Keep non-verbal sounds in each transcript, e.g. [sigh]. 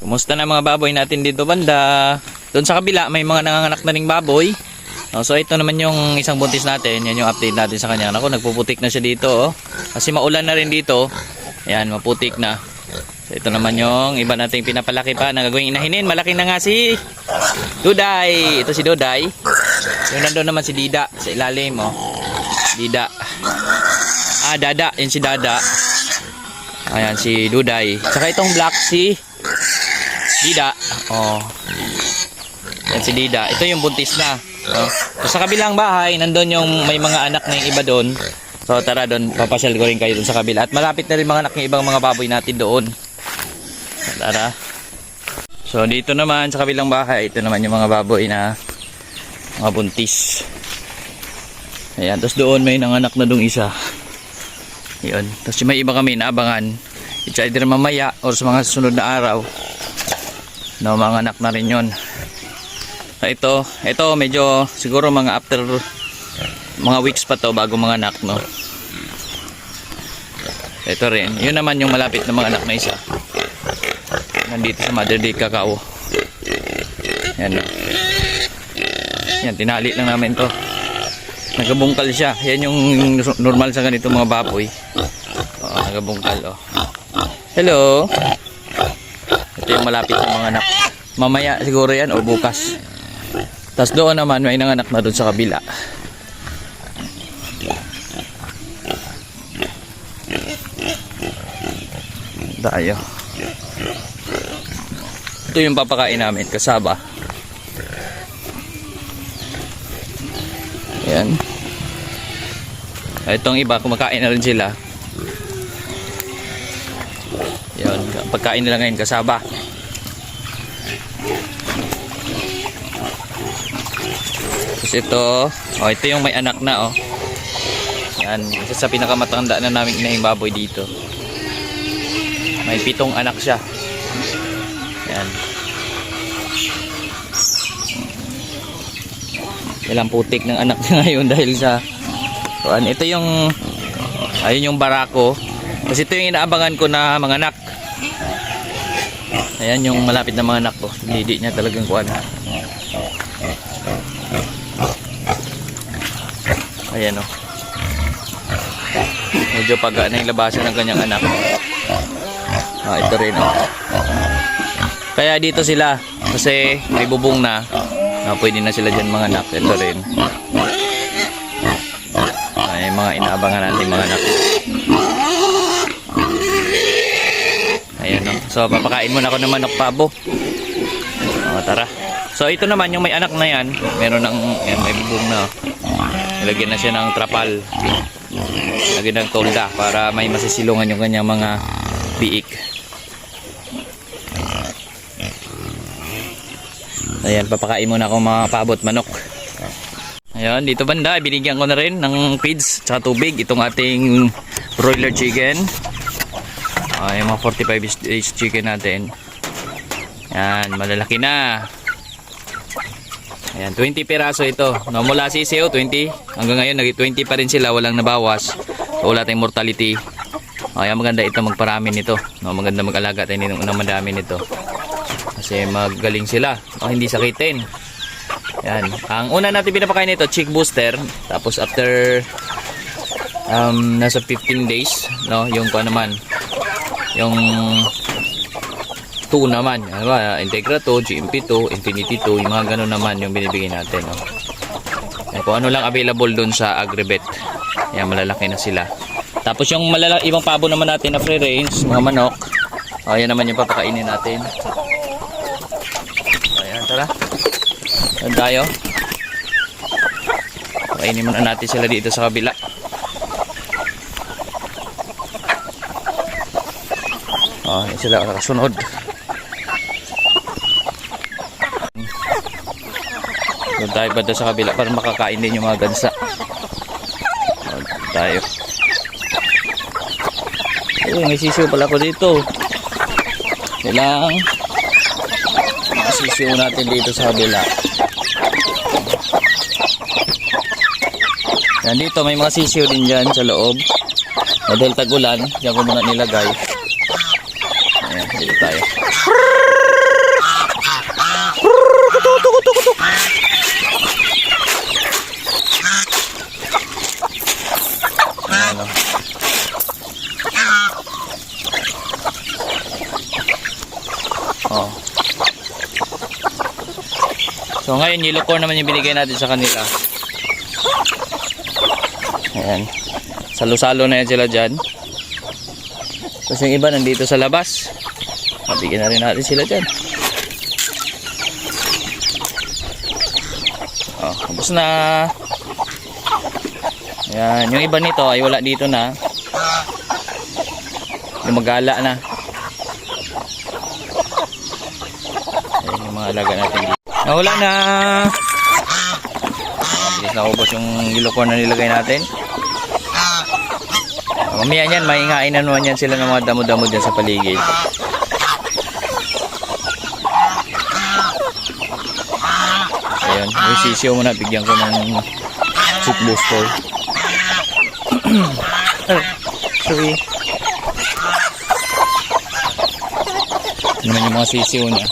Kumusta na mga baboy natin dito banda? Doon sa kabila may mga nanganganak na ring baboy. Oh, so ito naman yung isang buntis natin. Yan yung update natin sa kanya. Ako nagpuputik na siya dito. Oh. Kasi maulan na rin dito. Ayan, maputik na. So ito naman yung iba nating pinapalaki pa na gagawing inahinin. Malaki na nga si Duday. Ito si Duday. Yung nandun naman si Dida sa ilalim. Oh. Dida. Ah, Dada. Yan si Dada. Ayan, si Duday. Saka itong black si Dida. Oh. Yan si Dida. Ito yung buntis na. Oh. So, sa kabilang bahay, nandun yung may mga anak na yung iba doon. So tara doon, papasyal ko rin kayo doon sa kabila. At malapit na rin mga anak ng ibang mga baboy natin doon. So, tara. So dito naman sa kabilang bahay, ito naman yung mga baboy na mga buntis. Ayan, tapos doon may nanganak na dong isa. Yun. Tapos may iba kami naabangan. It's either mamaya or sa mga susunod na araw. No, mga anak na rin yun. Ito, ito medyo siguro mga after mga weeks pa to bago mga anak, no. Ito rin. Yun naman yung malapit na mga anak na isa. Nandito sa Mother Day Cacao. Yan. no. Yan, tinali lang namin to. Nagabungkal siya. Yan yung normal sa ganito mga baboy. Oh, nagabungkal, oh. Hello. Ito yung malapit ng mga anak. Mamaya siguro yan o bukas. Tapos doon naman may nanganak na doon sa kabila. Tayo. Ito yung papakain namin, kasaba. Ayan. Itong iba, kumakain na rin sila. Yun, pagkain nila ngayon, kasaba. Tapos ito, oh, ito yung may anak na, oh. Yan, isa sa pinakamatanda na naming inahing baboy dito. May pitong anak siya. Yan. Ilang putik ng anak [laughs] niya ngayon dahil sa kuan. Ito yung ayun yung barako. Kasi ito yung inaabangan ko na mga anak. Ayan yung malapit na mga anak ko. Lidi niya talagang kuan. Ayan o. Medyo paga na yung labasan ng kanyang anak. Ah, ito rin o. Kaya dito sila. Kasi may bubong na. Ah, pwede na sila dyan mga anak. Ito rin. Ay, mga inaabangan natin mga anak. Ayan o. So, papakain muna ako ng manok pabo. O, tara. So, ito naman, yung may anak na yan, meron ng, yan, may bubong na. Nilagyan na siya ng trapal. Lagyan ng tolda para may masisilungan yung kanyang mga biik. Ayan, papakain muna ako mga paabot manok. Ayan, dito banda, binigyan ko na rin ng feeds at tubig itong ating broiler chicken. Ay, mga 45 days chicken natin. Yan, malalaki na. Ayan, 20 piraso ito. No, mula sisiyo, 20. Hanggang ngayon, nag 20 pa rin sila. Walang nabawas. Wala tayong mortality. Ayan, maganda ito magparami nito. No, maganda mag-alaga tayo nito ng madami nito. Kasi magaling sila. O, hindi sakitin. Yan. Ang una natin pinapakain nito, chick booster. Tapos after um, nasa 15 days, no, yung pa naman, yung 2 naman. Ano ba? Integra 2, GMP 2, Infinity 2, yung mga ganun naman yung binibigay natin. No? Yan, kung ano lang available dun sa Agribet. Yan, malalaki na sila. Tapos yung malala ibang pabo naman natin na free range, mga manok. O, yan naman yung papakainin natin. Ayan, tara. Yan tayo. Kainin muna natin sila dito sa kabila. Oh, yan sila kasunod. Doon tayo banda sa kabila para makakain din yung mga gansa. Doon tayo. Uy, may sisiw pala ko dito. Kailangan masisiw natin dito sa kabila. Yan dito, may mga sisiw din dyan sa loob. Dahil tagulan, diyan ko muna nilagay. Dito tayo. Ano? Oh. So ngayon, yellow core naman yung binigay natin sa kanila. Ayan. Salusalo na yan sila dyan. Tapos yung iba nandito sa labas. Mabigyan na rin natin sila dyan. Oh, tapos na. Ayan. Yung iba nito ay wala dito na. Yung magala na. Ayan yung mga alaga natin. Nawala na. Bilis na ubos yung corn na nilagay natin. Mamaya yan, maingain na naman yan sila ng mga damo-damo dyan sa paligid. Sisiyo muna, bigyan ko ng soup booster. [clears throat] Ay, Sorry. Naman yung mga sisiyo niya.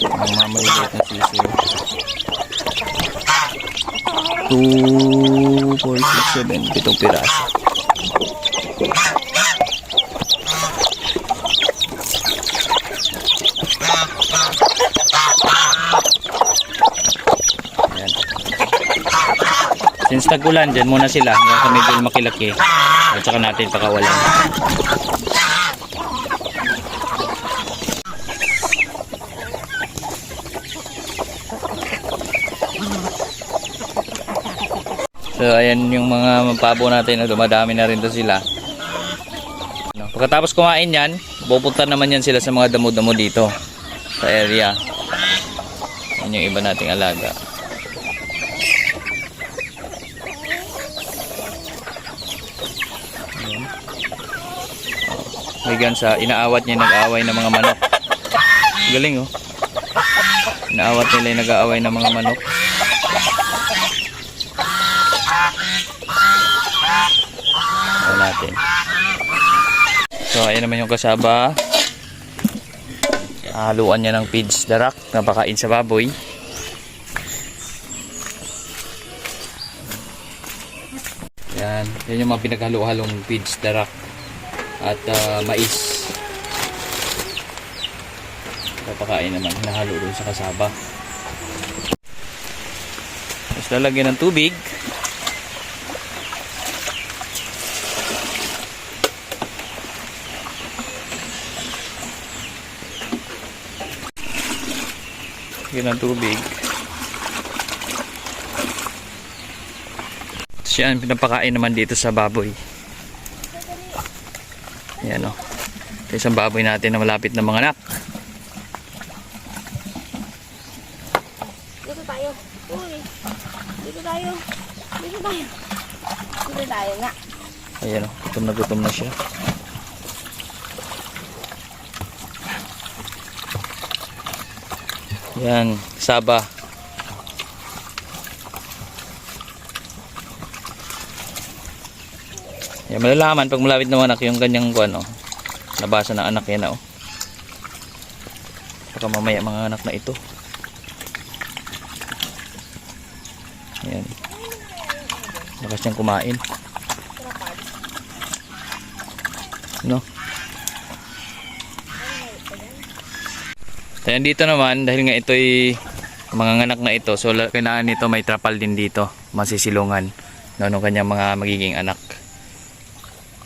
Ang mga maliliit na sisiyo. 2, 4, 6, 7, pitong piraso. Since tag-ulan, dyan muna sila hanggang sa medyo makilaki. At saka natin pakawalan. So ayan yung mga pabo natin na dumadami na rin to sila. Pagkatapos kumain yan, pupunta naman yan sila sa mga damo-damo dito sa area. Yan yung iba nating alaga. May gansa, inaawat niya nag-aaway ng mga manok. Galing oh. Inaawat nila yung nag-aaway ng mga manok. Ayan natin. So, ayan naman yung kasaba. Haluan niya ng feeds darak na pakain sa baboy. Yan. Yan yung mga pinaghalo-halong feeds darak at ah, mais. Papakain naman. Nahalo dun sa kasaba. Tapos lalagyan ng tubig. Lagyan ng tubig. Tapos yan, pinapakain naman dito sa baboy. Yan o. Ito isang baboy natin na malapit na mga anak. Dito tayo. Uy. Dito tayo. Dito tayo. Dito tayo nga. Ayan o, gutom na gutom na siya. Yan, saba. Yan, malalaman pag malapit ng anak yung ganyang kuan oh. Nabasa ng anak yan oh. Baka mamaya mga anak na ito. Yan. Lakas niyang kumain. No? Kaya dito naman, dahil nga ito'y mga anak na ito, so la- kailangan nito may trapal din dito, masisilungan no, ng kanyang mga magiging anak.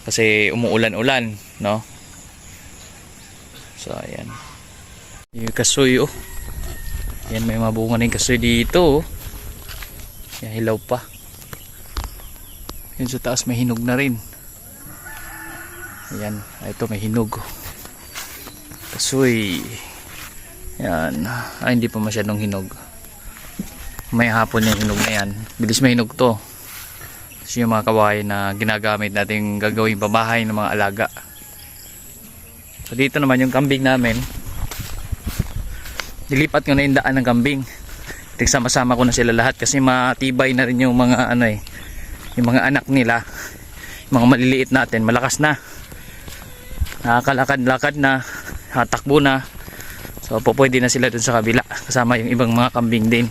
Kasi umuulan-ulan, no? So, ayan. Yung kasoy, oh. Yan, may mga bunga ng kasoy dito, oh. Yan, hilaw pa. Yan sa taas, may hinog na rin. Ayan, ah, ito may hinog. oh. Kasoy. Yan. Ay, hindi pa masyadong hinog. May hapon yung hinog na yan. Bilis mahinog to. Kasi yung mga kawain na ginagamit natin gagawing pabahay ng mga alaga. So dito naman yung kambing namin. Dilipat ko na yung daan ng kambing. Nagsama-sama ko na sila lahat kasi matibay na rin yung mga ano eh. Yung mga anak nila. Yung mga maliliit natin. Malakas na. Nakakalakad-lakad na. Hatakbo na. So po na sila dun sa kabila kasama yung ibang mga kambing din.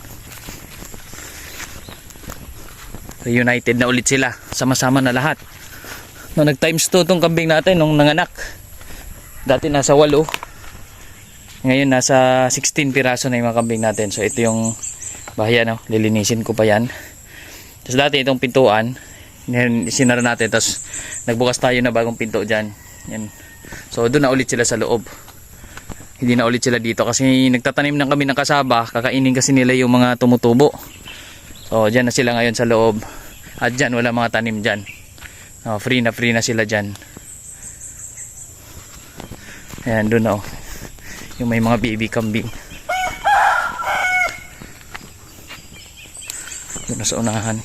Reunited na ulit sila, sama-sama na lahat. No, nag times 2 tong kambing natin nung nanganak. Dati nasa 8. Ngayon nasa 16 piraso na yung mga kambing natin. So ito yung bahayan, no? lilinisin ko pa yan. Tapos dati itong pintuan, sinara natin. Tapos nagbukas tayo na bagong pinto dyan. Yan. So doon na ulit sila sa loob. Hindi na ulit sila dito kasi nagtatanim ng kami ng kasaba. Kakainin kasi nila yung mga tumutubo. So dyan na sila ngayon sa loob. At dyan wala mga tanim dyan. Oh, free na free na sila dyan. Ayan doon oh. Yung may mga baby kambing. Doon na sa unahan.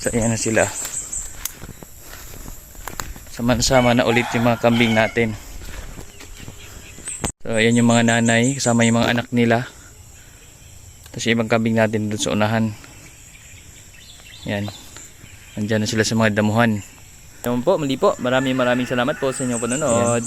So ayan na sila. Sama-sama na ulit yung mga kambing natin. So ayan yung mga nanay kasama yung mga anak nila. Tapos yung ibang kambing natin doon sa unahan. Yan. Andyan na sila sa mga damuhan. Naman po, mali po. Maraming maraming salamat po sa inyong panonood.